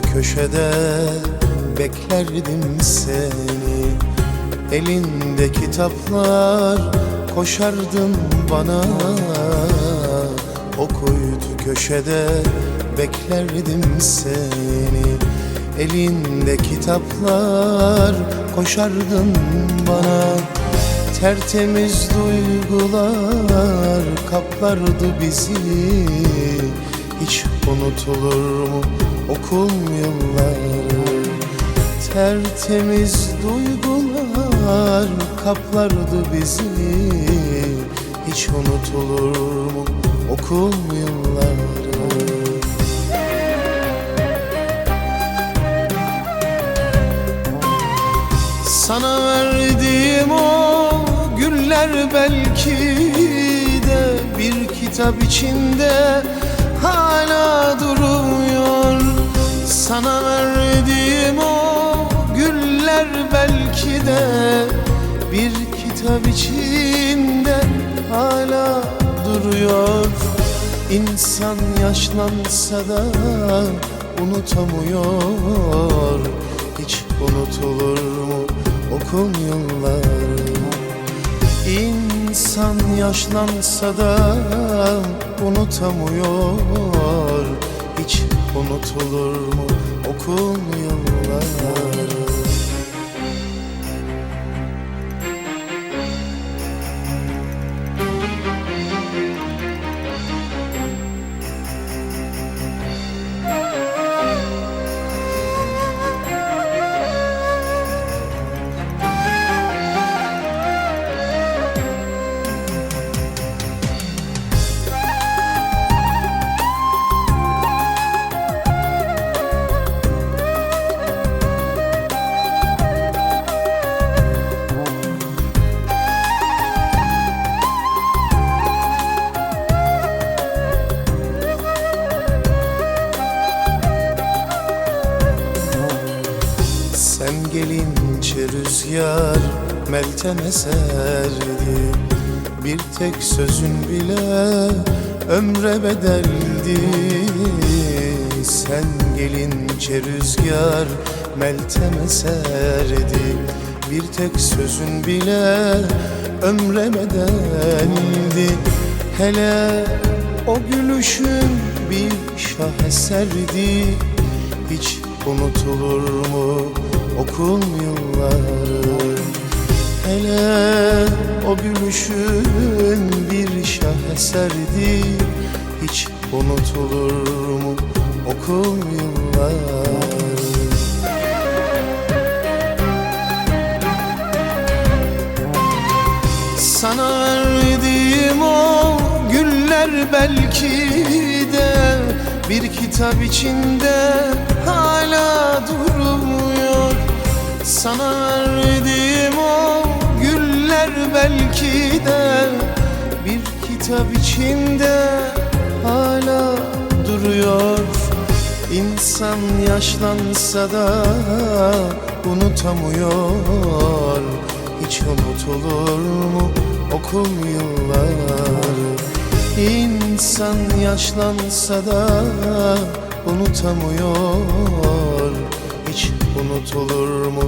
köşede beklerdim seni. Elinde kitaplar koşardın bana. O kuytu köşede beklerdim seni. Elinde kitaplar koşardın bana. Tertemiz duygular kaplardı bizi. Hiç unutulur mu okul yılları Tertemiz duygular kaplardı bizi. Hiç unutulur mu okul yılları? Sana verdiğim o güller belki de bir kitap içinde hala duruyor Sana verdiğim o güller belki de bir kitap içinde hala duruyor. İnsan yaşlansa da unutamıyor. Hiç unutulur mu okul yılları? İnsan yaşlansa da unutamıyor unutulur mu? Okul yılları Sen gelince rüzgar meltem eserdi. Bir tek sözün bile ömre bedeldi. Sen gelince rüzgar meltem eserdi. Bir tek sözün bile ömre bedeldi. Hele o gülüşün bir şaheserdi Hiç unutulur mu okul yılları Hele o gülüşün bir şaheserdi. Hiç unutulur mu okul yılları? Sana verdiğim o güller belki de Bir kitap içinde hala durmuyor Sana verdiğim o güller belki de Bir kitap içinde hala duruyor. İnsan yaşlansa da unutamıyor. Hiç unutulur mu okul yılları? İnsan yaşlansa da unutamıyor unutulur mu